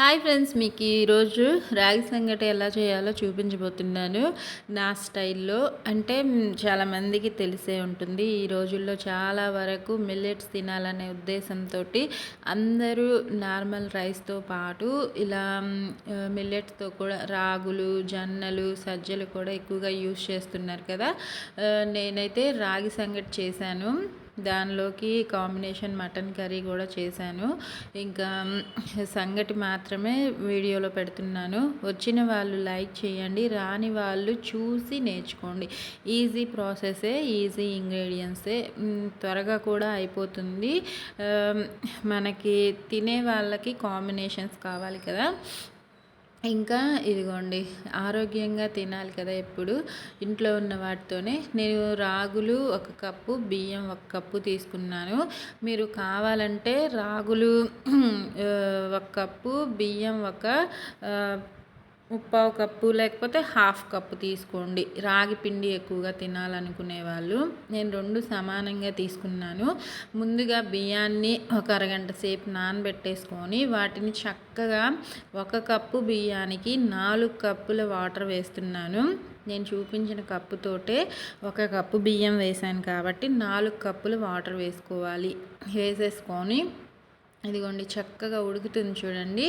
Hi friends మీకు ఈరోజు రాగి సంగటి ఎలా చేయాలో చూపించబోతున్నాను. నా స్టైల్లో అంటే చాలామందికి తెలిసే ఉంటుంది. ఈ రోజుల్లో చాలా వరకు మిల్లెట్స్ తినాలనే ఉద్దేశంతో అందరూ నార్మల్ రైస్తో పాటు ఇలా మిల్లెట్స్తో కూడా రాగులు జొన్నలు సజ్జలు కూడా ఎక్కువగా యూస్ చేస్తున్నారు కదా. నేనైతే రాగి సంగటి చేశాను. దానిలోకి కాంబినేషన్ మటన్ కర్రీ కూడా చేశాను. ఇంకా సంగటి మాత్రమే వీడియోలో పెడుతున్నాను. వచ్చిన వాళ్ళు లైక్ చేయండి రాని వాళ్ళు చూసి నేర్చుకోండి. ఈజీ ప్రాసెసే ఈజీ ఇంగ్రీడియంట్సే. త్వరగా కూడా అయిపోతుంది. మనకి తినే వాళ్ళకి కాంబినేషన్స్ కావాలి కదా. ఇంకా ఇదిగోండి ఆరోగ్యంగా తినాలి కదా ఎప్పుడు. ఇంట్లో ఉన్న వాటితోనే నేను రాగులు ఒక కప్పు బియ్యం ఒక కప్పు తీసుకున్నాను. మీరు కావాలంటే రాగులు ఒక కప్పు బియ్యం ఒక ముప్పావు కప్పు లేకపోతే హాఫ్ కప్పు తీసుకోండి. రాగి పిండి ఎక్కువగా తినాలనుకునే వాళ్ళు నేను రెండు సమానంగా తీసుకున్నాను. ముందుగా బియ్యాన్ని ఒక అరగంట సేపు నానబెట్టేసుకొని వాటిని చక్కగా ఒక కప్పు బియ్యానికి నాలుగు కప్పుల వాటర్ వేస్తున్నాను. నేను చూపించిన కప్పుతోటే ఒక కప్పు బియ్యం వేసాను కాబట్టి నాలుగు కప్పులు వాటర్ వేసుకోవాలి. వేసేసుకొని ఇదిగోండి చక్కగా ఉడుకుతుంది చూడండి.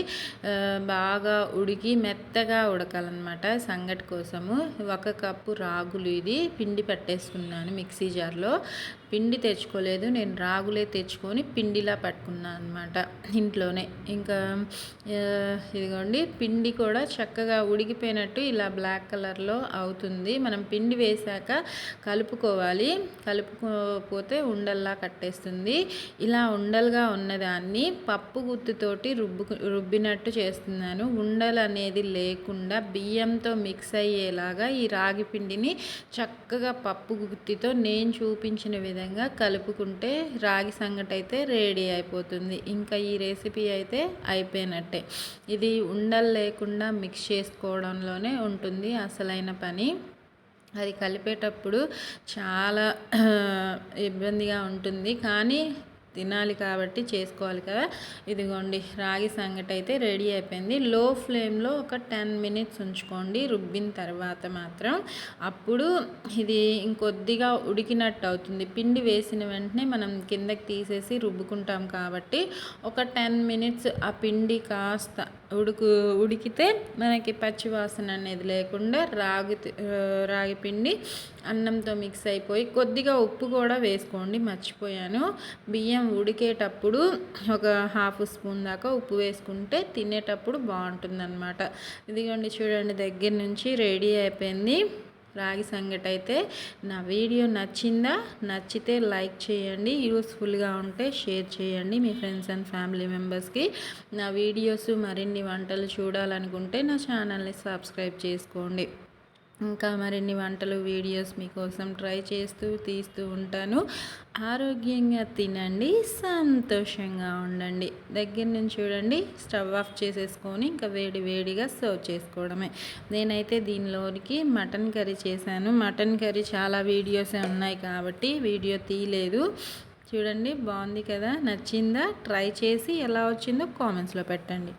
బాగా ఉడికి మెత్తగా ఉడకాలన్నమాట సంగటి కోసము. ఒక కప్పు రాగులు ఇది పిండి పట్టేసుకున్నాను మిక్సీ జార్లో. పిండి తెచ్చుకోలేదు నేను రాగులే తెచ్చుకొని పిండిలా పట్టుకున్నాను అనమాట ఇంట్లోనే. ఇంకా ఇదిగోండి పిండి కూడా చక్కగా ఉడికిపోయినట్టు ఇలా బ్లాక్ కలర్లో అవుతుంది. మనం పిండి వేశాక కలుపుకోవాలి. కలుపుకోపోతే ఉండల్లా కట్టేస్తుంది. ఇలా ఉండలుగా ఉన్నదాన్ని పప్పు గుత్తుతోటి రుబ్బు రుబ్బినట్టు చేస్తున్నాను. ఉండలు అనేది లేకుండా బియ్యంతో మిక్స్ అయ్యేలాగా ఈ రాగి పిండిని చక్కగా పప్పు గుత్తితో నేను చూపించిన విధంగా విధంగా కలుపుకుంటే రాగి సంగటి అయితే రెడీ అయిపోతుంది. ఇంకా ఈ రెసిపీ అయితే అయిపోయినట్టే. ఇది ఉండలు లేకుండా మిక్స్ చేసుకోవడంలోనే ఉంటుంది అసలైన పని. అది కలిపేటప్పుడు చాలా ఇబ్బందిగా ఉంటుంది. కానీ తినాలి కాబట్టి చేసుకోవాలి కదా. ఇదిగోండి రాగి సంగటి అయితే రెడీ అయిపోయింది. లో ఫ్లేమ్లో ఒక టెన్ మినిట్స్ ఉంచుకోండి రుబ్బిన తర్వాత మాత్రం. అప్పుడు ఇది ఇంకొద్దిగా ఉడికినట్టు అవుతుంది. పిండి వేసిన వెంటనే మనం కిందకి తీసేసి రుబ్బుకుంటాం కాబట్టి ఒక టెన్ మినిట్స్ ఆ పిండి కాస్త ఉడుకు ఉడికితే మనకి పచ్చివాసన అనేది లేకుండా రాగి రాగి పిండి అన్నంతో మిక్స్ అయిపోయి కొద్దిగా ఉప్పు కూడా వేసుకోండి. మర్చిపోయాను. బియ్యం ఉడికేటప్పుడు ఒక హాఫ్ స్పూన్ దాకా ఉప్పు వేసుకుంటే తినేటప్పుడు బాగుంటుంది అనమాట ఇదిగోండి చూడండి దగ్గర నుంచి రెడీ అయిపోయింది. రాగి సంగటి అయితే నా వీడియో నచ్చిందా? నచ్చితే లైక్ చేయండి యూస్ఫుల్గా ఉంటే షేర్ చేయండి మీ ఫ్రెండ్స్ అండ్ ఫ్యామిలీ మెంబర్స్కి. నా వీడియోస్ మరిన్ని వంటలు చూడాలనుకుంటే నా ఛానల్ని సబ్స్క్రైబ్ చేసుకోండి. ఇంకా మరిన్ని వంటలు వీడియోస్ మీకోసం ట్రై చేస్తూ తీస్తూ ఉంటాను. ఆరోగ్యంగా తినండి సంతోషంగా ఉండండి. దగ్గర నుంచి చూడండి స్టవ్ ఆఫ్ చేసేసుకొని ఇంకా వేడి వేడిగా సర్వ్ చేసుకోవడమే. నేనైతే దీనిలోనికి మటన్ కర్రీ చేశాను. మటన్ కర్రీ చాలా వీడియోసే ఉన్నాయి కాబట్టి వీడియో తీయలేదు. చూడండి బాగుంది కదా? నచ్చిందా? ట్రై చేసి ఎలా వచ్చిందో కామెంట్స్లో పెట్టండి.